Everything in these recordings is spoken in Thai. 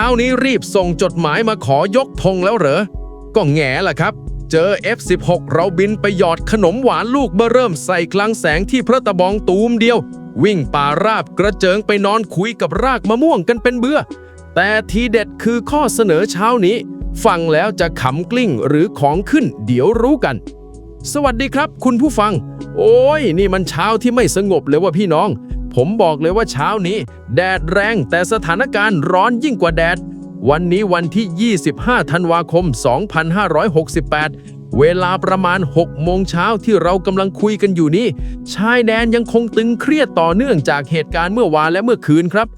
ช้านี้รีบส่งจดหมายมาขอยกธงแล้วเหรอ ก็แง่ล่ะครับ เจอ F16 เราบินไปหยอดขนมหวานลูกเบเริ่มใส่คลังแสงที่พระตะบองตูมเดียว วิ่งป่าราบกระเจิงไปนอนคุยกับรากมะม่วงกันเป็นเบื่อ แต่ทีเด็ดคือข้อเสนอเช้านี้ ฟังแล้วจะขำกลิ้งหรือของขึ้นเดี๋ยวรู้กัน สวัสดีครับ คุณผู้ฟัง โอ้ยนี่มันเช้าที่ไม่สงบเลยว่าพี่น้อง ผมบอกเลยว่าเช้านี้ แดดแรงแต่สถานการณ์ร้อนยิ่งกว่าแดด วันนี้วันที่ 25 ธันวาคม 2568 เวลาประมาณ 6 โมงเช้าที่เรากำลังคุยกันอยู่นี้ ชายแดนยังคงตึงเครียดต่อเนื่องจากเหตุการณ์เมื่อวานและเมื่อคืนครับ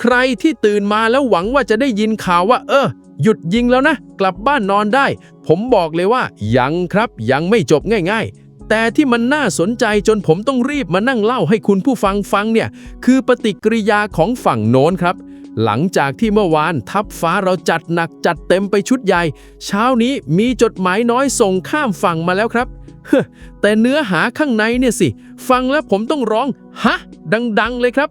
ใครที่ตื่นมาแล้วหวังว่าจะได้ยินข่าวว่า เออ หยุดยิงแล้วนะ กลับบ้านนอนได้ ผมบอกเลยว่ายังครับยังไม่จบง่าย ๆ แต่ที่มันน่าสนใจจนผมต้องรีบมานั่งเล่าให้คุณผู้ฟังฟังเนี่ย คือปฏิกิริยาของฝั่งโน้นครับ หลังจากที่เมื่อวานทัพฟ้าเราจัดหนักจัดเต็มไปชุดใหญ่ เช้านี้มีจดหมายน้อยส่งข้ามฝั่งมาแล้วครับเฮ้แต่เนื้อหาข้างในเนี่ยสิ ฟังแล้วผมต้องร้องฮะดัง ๆ เลยครับ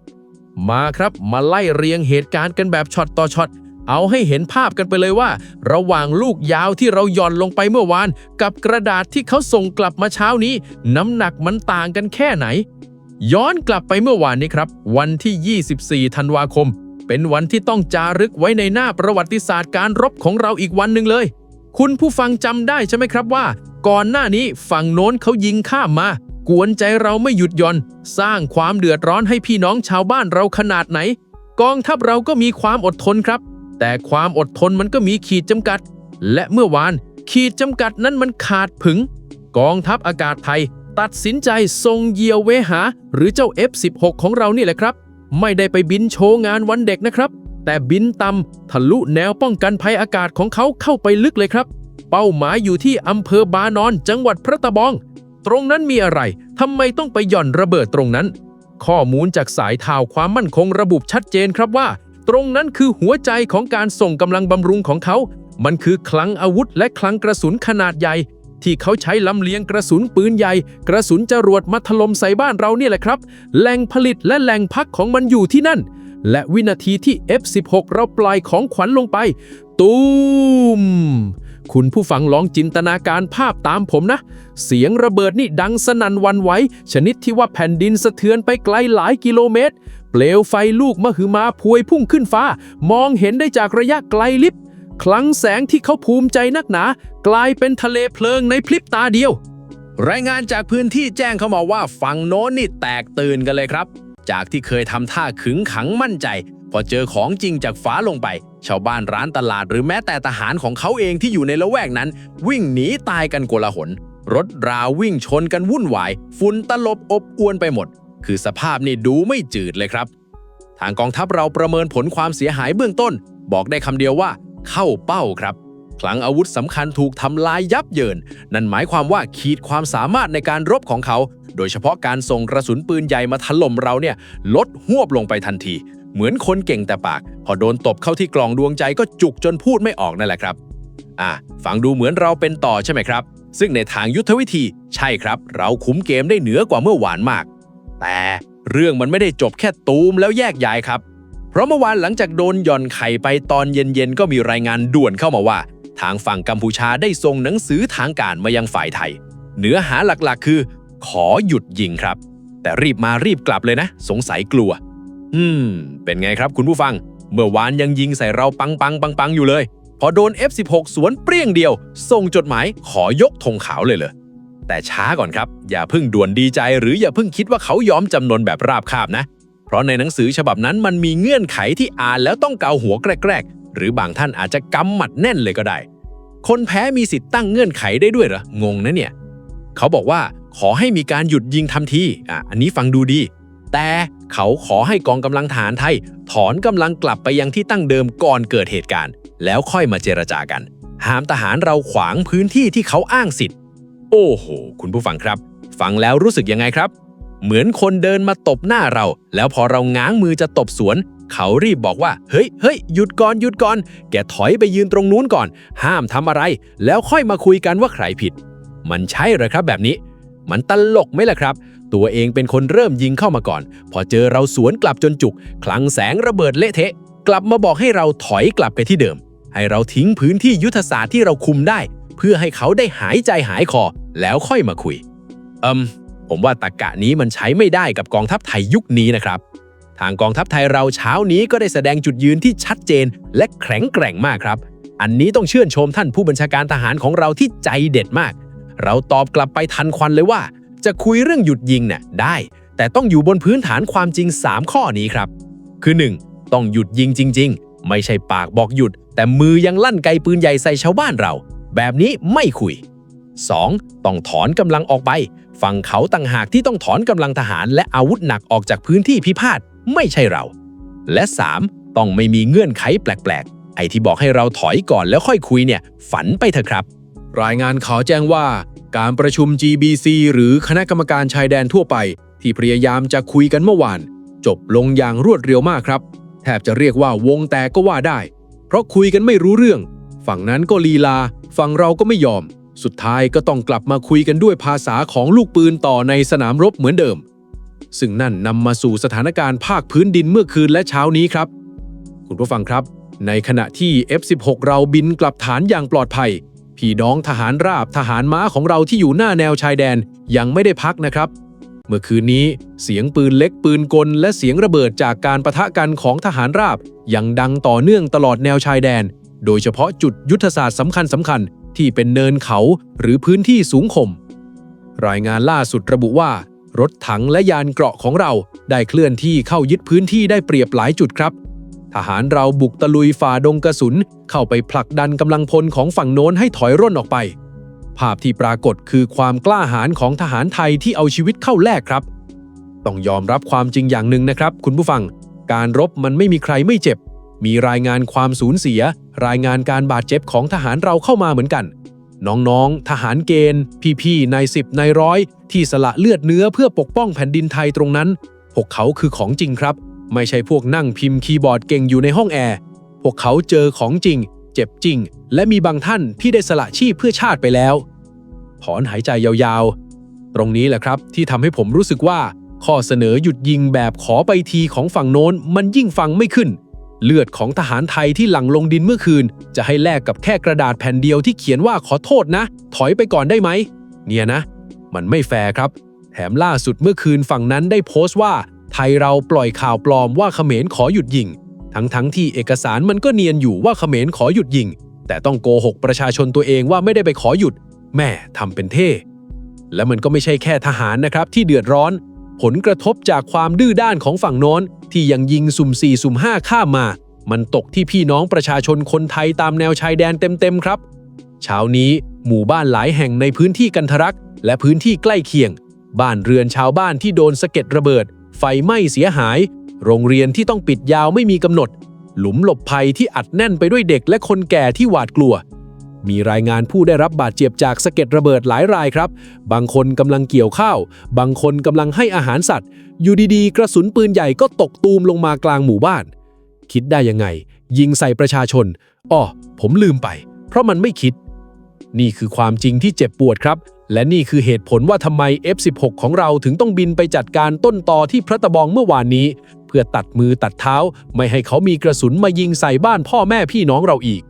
มาครับมาไล่เรียงเหตุการณ์กันแบบช็อตต่อช็อต เอาให้เห็นภาพกันไปเลยว่า ระหว่างลูกยาวที่เราหย่อนลงไปเมื่อวาน กับกระดาษที่เขาส่งกลับมาเช้านี้ น้ำหนักมันต่างกันแค่ไหน ย้อนกลับไปเมื่อวานนี้ครับ วันที่ 24 ธันวาคม เป็นวันที่ต้องจารึกไว้ในหน้าประวัติศาสตร์การรบของเราอีกวันหนึ่งเลย คุณผู้ฟังจำได้ใช่ไหมครับว่า ก่อนหน้านี้ฝั่งโน้นเขายิงข้ามมา กวนใจเราไม่หยุดย่อน สร้างความเดือดร้อนให้พี่น้องชาวบ้านเราขนาดไหน กองทัพเราก็มีความอดทนครับ แต่ความอดทนมันก็มีขีดจำกัด และเมื่อวานขีดจำกัดนั้นมันขาดผึง กองทัพอากาศไทย ตัดสินใจส่งเยียวเวหา หรือเจ้า F16 ของเรานี่แหละครับ ไม่ได้ไปบินโชว์งานวันเด็กนะครับ แต่บินต่ำทะลุแนวป้องกันภัยอากาศของเขาเข้าไปลึกเลยครับ เป้าหมายอยู่ที่อำเภอบานอนจังหวัดพระตะบอง ตรงนั้นมีอะไรทำไมต้องไปหย่อนระเบิดตรงนั้น ข้อมูลจากสายข่าวความมั่นคงระบุชัดเจนครับว่า ตรงนั้นคือหัวใจของการส่งกำลังบำรุงของเขา มันคือคลังอาวุธและคลังกระสุนขนาดใหญ่ ที่เขาใช้ลำเลียงกระสุนปืนใหญ่ กระสุนจรวดมาถล่มใส่บ้านเราเนี่ยแหละครับ แหล่งผลิตและแหล่งพักของมันอยู่ที่นั่น และวินาทีที่ F16 เราปล่อยของขวัญลงไป ตูม คุณผู้ฟังลองจินตนาการภาพตามผมนะ เสียงระเบิดนี่ดังสนั่นวันไหว ชนิดที่ว่าแผ่นดินสะเทือนไปไกลหลายกิโลเมตร เปลวไฟลูกมหึมาพวยพุ่งขึ้นฟ้า มองเห็นได้จากระยะไกลลิบคลังแสงที่เขาภูมิใจนักหนา กลายเป็นทะเลเพลิงในพริบตาเดียว รายงานจากพื้นที่แจ้งเข้ามาว่าฝั่งโน้นนี่แตกตื่นกันเลยครับ จากที่เคยทำท่าขึงขังมั่นใจ อเจอของจริงจากฟ้าลงไป ชาวบ้านร้านตลาดหรือแม้แต่ทหารของเขาเองที่อยู่ในละแวกนั้น วิ่งหนีตายกันโกลาหล รถราวิ่งชนกันวุ่นวาย ฝุ่นตลบอบอวนไปหมด คือสภาพนี่ดูไม่จืดเลยครับ ทางกองทัพเราประเมินผลความเสียหายเบื้องต้น บอกได้คำเดียวว่า เข้าเป้าครับคลังอาวุธสำคัญถูกทำลายยับเยิน นั่นหมายความว่าขีดความสามารถในการรบของเขา โดยเฉพาะการส่งกระสุนปืนใหญ่มาถล่มเราเนี่ย ลดหวบลงไปทันที เหมือนคนเก่งแต่ปาก พอโดนตบเข้าที่กล่องดวงใจก็จุกจนพูดไม่ออกนั่นแหละครับอะฟังดูเหมือนเราเป็นต่อใช่ไหมครับ ซึ่งในทางยุทธวิธีใช่ครับ เราคุมเกมได้เหนือกว่าเมื่อวานมาก แต่เรื่องมันไม่ได้จบแค่ตูมแล้วแยกย้ายครับ เพราะเมื่อวานหลังจากโดนหย่อนไข่ไปตอนเย็นๆ ก็มีรายงานด่วนเข้ามาว่า ทางฝั่งกัมพูชาได้ส่งหนังสือทางการมายังฝ่ายไทย เนื้อหาหลักๆ คือ ขอหยุดยิงครับ แต่รีบมารีบกลับเลยนะ สงสัยกลัว อืม เป็นไงครับคุณผู้ฟัง เมื่อวานยังยิงใส่เราปังปังปังปังอยู่เลย พอโดน F16 สวนเปรี้ยงเดียว ส่งจดหมายขอยกธงขาวเลยเลย แต่ช้าก่อนครับ อย่าเพิ่งด่วนดีใจ หรืออย่าเพิ่งคิดว่าเขายอมจำนนแบบราบคาบนะ เพราะในหนังสือฉบับนั้นมันมีเงื่อนไขที่อ่านแล้วต้องเกาหัวแกรกๆ หรือบางท่านอาจจะกำหมัดแน่นเลยก็ได้ คนแพ้มีสิทธิ์ตั้งเงื่อนไขได้ด้วยเหรองงนะเนี่ย เขาบอกว่าขอให้มีการหยุดยิงทันทีอะอันนี้ฟังดูดี แต่ เขาขอให้กองกำลังทหารไทย ถอนกำลังกลับไปยังที่ตั้งเดิมก่อนเกิดเหตุการณ์ แล้วค่อยมาเจรจากันห้ามทหารเราขวางพื้นที่ที่เขาอ้างสิทธิ์ โอ้โห คุณผู้ฟังครับ ฟังแล้วรู้สึกยังไงครับ เหมือนคนเดินมาตบหน้าเรา แล้วพอเราง้างมือจะตบสวน เขารีบบอกว่า เฮ้ยเฮ้ยหยุดก่อนหยุดก่อน แกถอยไปยืนตรงนู้นก่อน ห้ามทำอะไร แล้วค่อยมาคุยกันว่าใครผิด มันใช่เหรอครับแบบนี้ มันตลกไหมล่ะครับ ตัวเองเป็นคนเริ่มยิงเข้ามาก่อน พอเจอเราสวนกลับจนจุก คลังแสงระเบิดเละเทะ กลับมาบอกให้เราถอยกลับไปที่เดิม ให้เราทิ้งพื้นที่ยุทธศาสตร์ที่เราคุมได้ เพื่อให้เขาได้หายใจหายคอ แล้วค่อยมาคุยเอิมผมว่าตรกกะนี้มันใช้ไม่ได้กับกองทัพไทยยุคนี้นะครับ ทางกองทัพไทยเราเช้านี้ก็ได้แสดงจุดยืนที่ชัดเจน และแข็งแกร่งมากครับ อันนี้ต้องเชื่นชมท่านผู้บัญชาการทหารของเราที่ใจเด็ดมาก เราตอบกลับไปทันควันเลยว่า จะคุยเรื่องหยุดยิงเนี่ยได้ แต่ต้องอยู่บนพื้นฐานความจริง 3 ข้อนี้ครับ คือ 1. ต้องหยุดยิงจริง ๆ ไม่ใช่ปากบอกหยุด แต่มือยังลั่นไกปืนใหญ่ใส่ชาวบ้านเรา แบบนี้ไม่คุย 2. ต้องถอนกำลังออกไป ฝั่งเขาต่างหากที่ต้องถอนกำลังทหารและอาวุธหนักออกจากพื้นที่พิพาทไม่ใช่เรา และ 3. ต้องไม่มีเงื่อนไขแปลกๆ ไอ้ที่บอกให้เราถอยก่อนแล้วค่อยคุยเนี่ย ฝันไปเถอะครับ รายงานข่าวแจ้งว่าการประชุม GBC หรือคณะกรรมการชายแดนทั่วไป ที่พยายามจะคุยกันเมื่อวาน จบลงอย่างรวดเร็วมากครับ แทบจะเรียกว่าวงแตกก็ว่าได้ เพราะคุยกันไม่รู้เรื่อง ฝั่งนั้นก็ลีลา ฝั่งเราก็ไม่ยอม สุดท้ายก็ต้องกลับมาคุยกันด้วยภาษาของลูกปืนต่อในสนามรบเหมือนเดิม ซึ่งนั่นนำมาสู่สถานการณ์ภาคพื้นดินเมื่อคืนและเช้านี้ครับ คุณผู้ฟังครับ ในขณะที่ F16 เราบินกลับฐานอย่างปลอดภัย พี่น้องทหารราบทหารม้าของเราที่อยู่หน้าแนวชายแดนยังไม่ได้พักนะครับ เมื่อคืนนี้เสียงปืนเล็กปืนกล และเสียงระเบิดจากการประทะกันของทหารราบยังดังต่อเนื่องตลอดแนวชายแดน โดยเฉพาะจุดยุทธศาสตร์สำคัญสำคัญๆที่เป็นเนินเขาหรือพื้นที่สูงข่มรายงานล่าสุดระบุว่า รถถังและยานเกราะของเราได้เคลื่อนที่เข้ายึดพื้นที่ได้เปรียบหลายจุดครับ ทหารเราบุกตะลุยฝ่าดงกระสุน เข้าไปผลักดันกำลังพลของฝั่งโน้นให้ถอยร่นออกไป ภาพที่ปรากฏคือความกล้าหาญของทหารไทยที่เอาชีวิตเข้าแลกครับ ต้องยอมรับความจริงอย่างหนึ่งนะครับ คุณผู้ฟัง การรบมันไม่มีใครไม่เจ็บ มีรายงานความสูญเสีย รายงานการบาดเจ็บของทหารเราเข้ามาเหมือนกัน น้องๆ ทหารเกณฑ์ พี่ๆนายสิบนายร้อย ที่สละเลือดเนื้อเพื่อปกป้องแผ่นดินไทยตรงนั้นพวกเขาคือของจริงครับ ไม่ใช่พวกนั่งพิมพ์คีย์บอร์ดเก่งอยู่ในห้องแอร์ พวกเขาเจอของจริง เจ็บจริง และมีบางท่านที่ได้สละชีพเพื่อชาติไปแล้วถอนหายใจยาวๆ ตรงนี้แหละครับที่ทำให้ผมรู้สึกว่า ข้อเสนอหยุดยิงแบบขอไปทีของฝั่งโน้นมันยิ่งฟังไม่ขึ้น เลือดของทหารไทยที่หลั่งลงดินเมื่อคืน จะให้แลกกับแค่กระดาษแผ่นเดียวที่เขียนว่าขอโทษนะ ถอยไปก่อนได้ไหม เนี่ยนะ มันไม่แฟร์ครับ แถมล่าสุดเมื่อคืนฝั่งนั้นได้โพสต์ว่า ไทยเราปล่อยข่าวปลอมว่าเขมรขอหยุดยิง ทั้งๆทที่เอกสารมันก็เนียนอยู่ว่าเขมรขอหยุดยิง แต่ต้องโกหกประชาชนตัวเองว่าไม่ได้ไปขอหยุด แม่ทำเป็นเท่ และมันก็ไม่ใช่แค่ทหารนะครับที่เดือดร้อน ผลกระทบจากความดื้อด้านของฝั่งโน้นที่ยังยิงสุ่มสี่สุ่มห้าข้ามมา มันตกที่พี่น้องประชาชนคนไทยตามแนวชายแดนเต็มๆครับ เช้านี้หมู่บ้านหลายแห่งในพื้นที่กันทรักและพื้นที่ใกล้เคียง บ้านเรือนชาวบ้านที่โดนสะเก็ดระเบิด ไฟไหม้เสียหาย โรงเรียนที่ต้องปิดยาวไม่มีกำหนด หลุมหลบภัยที่อัดแน่นไปด้วยเด็กและคนแก่ที่หวาดกลัว มีรายงานผู้ได้รับบาดเจ็บจากสะเก็ดระเบิดหลายรายครับ บางคนกำลังเกี่ยวข้าว บางคนกำลังให้อาหารสัตว์ อยู่ดีๆ กระสุนปืนใหญ่ก็ตกตูมลงมากลางหมู่บ้าน คิดได้ยังไง ยิงใส่ประชาชนอ้อผมลืมไป เพราะมันไม่คิด นี่คือความจริงที่เจ็บปวดครับ และนี่คือเหตุผลว่าทำไม F16 ของเราถึงต้องบินไปจัดการต้นตอที่พระตะบองเมื่อวานนี้ เพื่อตัดมือตัดเท้า ไม่ให้เขามีกระสุนมายิงใส่บ้านพ่อแม่พี่น้องเราอีก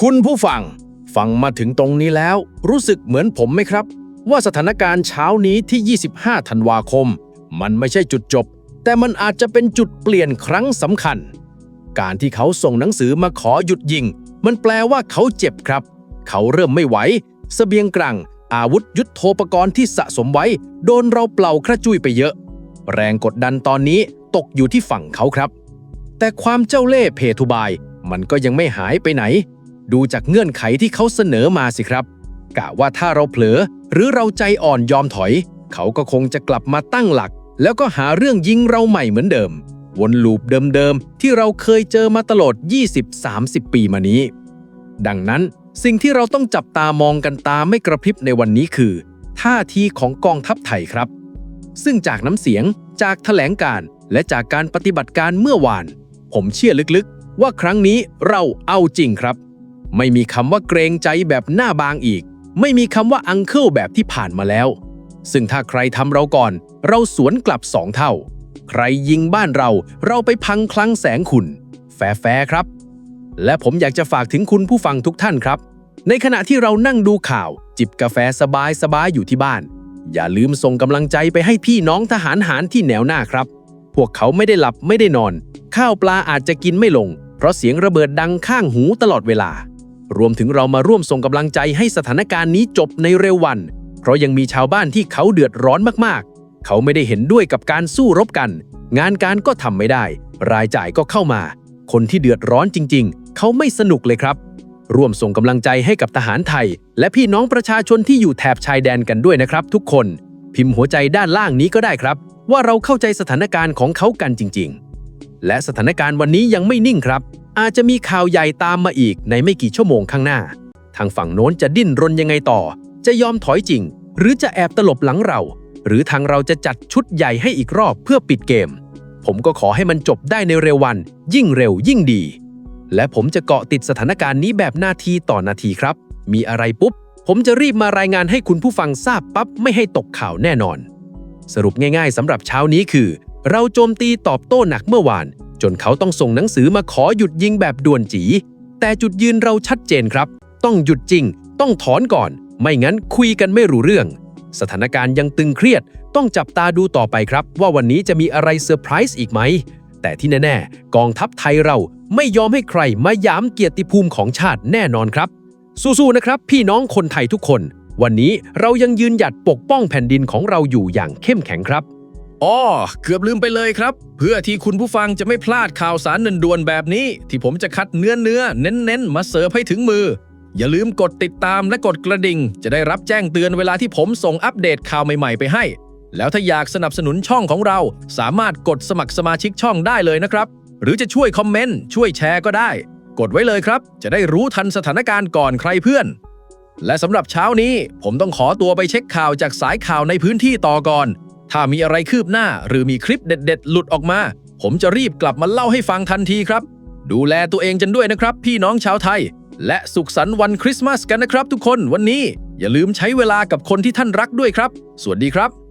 คุณผู้ฟัง ฟังมาถึงตรงนี้แล้ว รู้สึกเหมือนผมไหมครับ ว่าสถานการณ์เช้านี้ที่ 25 ธันวาคม มันไม่ใช่จุดจบ แต่มันอาจจะเป็นจุดเปลี่ยนครั้งสำคัญ การที่เขาส่งหนังสือมาขอหยุดยิง มันแปลว่าเขาเจ็บครับ เขาเริ่มไม่ไหวสเสบียงกลางอาวุธยุทโธปกรณ์ที่สะสมไว้ โดนเราเปล่ากระจุยไปเยอะ แรงกดดันตอนนี้ตกอยู่ที่ฝั่งเขาครับ แต่ความเจ้าเล่ห์เพทุบาย มันก็ยังไม่หายไปไหน ดูจากเงื่อนไขที่เขาเสนอมาสิครับ กะว่าถ้าเราเผลอ หรือเราใจอ่อนยอมถอย เขาก็คงจะกลับมาตั้งหลัก แล้วก็หาเรื่องยิงเราใหม่เหมือนเดิม วนลูปเดิมๆที่เราเคยเจอมาตลอด 20-30 ปีมานี้ ดังนั้น สิ่งที่เราต้องจับตามองกันตาไม่กระพริบในวันนี้คือ ท่าทีของกองทัพไทยครับ ซึ่งจากน้ำเสียงจากแถลงการและจากการปฏิบัติการเมื่อวาน ผมเชื่อลึกๆ ว่าครั้งนี้เราเอาจริงครับ ไม่มีคำว่าเกรงใจแบบหน้าบางอีก ไม่มีคำว่าอังเคิลแบบที่ผ่านมาแล้ว ซึ่งถ้าใครทำเราก่อน เราสวนกลับสองเท่า ใครยิงบ้านเราเราไปพังคลังแสงขุนแฟแฟร์ครับ และผมอยากจะฝากถึงคุณผู้ฟังทุกท่านครับ ในขณะที่เรานั่งดูข่าว จิบกาแฟสบายๆอยู่ที่บ้าน อย่าลืมส่งกำลังใจไปให้พี่น้องทหารหารที่แนวหน้าครับ พวกเขาไม่ได้หลับไม่ได้นอน ข้าวปลาอาจจะกินไม่ลง เพราะเสียงระเบิดดังข้างหูตลอดเวลา รวมถึงเรามาร่วมส่งกำลังใจให้สถานการณ์นี้จบในเร็ววัน เพราะยังมีชาวบ้านที่เขาเดือดร้อนมากๆ เขาไม่ได้เห็นด้วยกับการสู้รบกัน งานการก็ทำไม่ได้ รายจ่ายก็เข้ามา คนที่เดือดร้อนจริง ๆ เขาไม่สนุกเลยครับ ร่วมส่งกำลังใจให้กับทหารไทย และพี่น้องประชาชนที่อยู่แถบชายแดนกันด้วยนะครับ ทุกคน พิมพ์หัวใจด้านล่างนี้ก็ได้ครับ ว่าเราเข้าใจสถานการณ์ของเขากันจริง ๆ และสถานการณ์วันนี้ยังไม่นิ่งครับ อาจจะมีข่าวใหญ่ตามมาอีกในไม่กี่ชั่วโมงข้างหน้า ทางฝั่งโน้นจะดิ้นรนยังไงต่อ จะยอมถอยจริง หรือจะแอบตลบหลังเรา หรือทางเราจะจัดชุดใหญ่ให้อีกรอบเพื่อปิดเกม ผมก็ขอให้มันจบได้ในเร็ววัน ยิ่งเร็วยิ่งดี และผมจะเกาะติดสถานการณ์นี้แบบนาทีต่อนาทีครับ มีอะไรปุ๊บ ผมจะรีบมารายงานให้คุณผู้ฟังทราบปั๊บไม่ให้ตกข่าวแน่นอน สรุปง่ายๆสำหรับเช้านี้คือ เราโจมตีตอบโต้หนักเมื่อวาน จนเขาต้องส่งหนังสือมาขอหยุดยิงแบบด่วนจี แต่จุดยืนเราชัดเจนครับ ต้องหยุดจริง ต้องถอนก่อน ไม่งั้นคุยกันไม่รู้เรื่อง สถานการณ์ยังตึงเครียด ต้องจับตาดูต่อไปครับ ว่าวันนี้จะมีอะไรเซอร์ไพรส์อีกไหมแต่ที่แน่ๆกองทัพไทยเรา ไม่ยอมให้ใครมาย้ำเกียรติภูมิของชาติแน่นอนครับ สู้ๆนะครับ พี่น้องคนไทยทุกคน วันนี้เรายังยืนหยัดปกป้องแผ่นดินของเราอยู่อย่างเข้มแข็งครับอ๋อเกือบลืมไปเลยครับ เพื่อที่คุณผู้ฟังจะไม่พลาดข่าวสารด่วนๆแบบนี้ ที่ผมจะคัดเนื้อเนื้อเน้นๆ มาเสิร์ฟให้ถึงมือ อย่าลืมกดติดตามและกดกระดิ่ง จะได้รับแจ้งเตือนเวลาที่ผมส่งอัปเดตข่าวใหม่ๆ ไปให้ แล้วถ้าอยากสนับสนุนช่องของเรา สามารถกดสมัครสมาชิกช่องได้เลยนะครับ หรือจะช่วยคอมเมนต์ช่วยแชร์ก็ได้ กดไว้เลยครับ จะได้รู้ทันสถานการณ์ก่อนใครเพื่อน และสำหรับเช้านี้ผมต้องขอตัวไปเช็คข่าวจากสายข่าวในพื้นที่ต่อก่อน ถ้ามีอะไรคืบหน้าหรือมีคลิปเด็ด ๆ หลุดออกมา ผมจะรีบกลับมาเล่าให้ฟังทันทีครับ ดูแลตัวเองกันด้วยนะครับ พี่น้องชาวไทย และสุขสันต์วันคริสต์มาสกันนะครับ ทุกคนวันนี้ อย่าลืมใช้เวลากับคนที่ท่านรักด้วยครับ สวัสดีครับ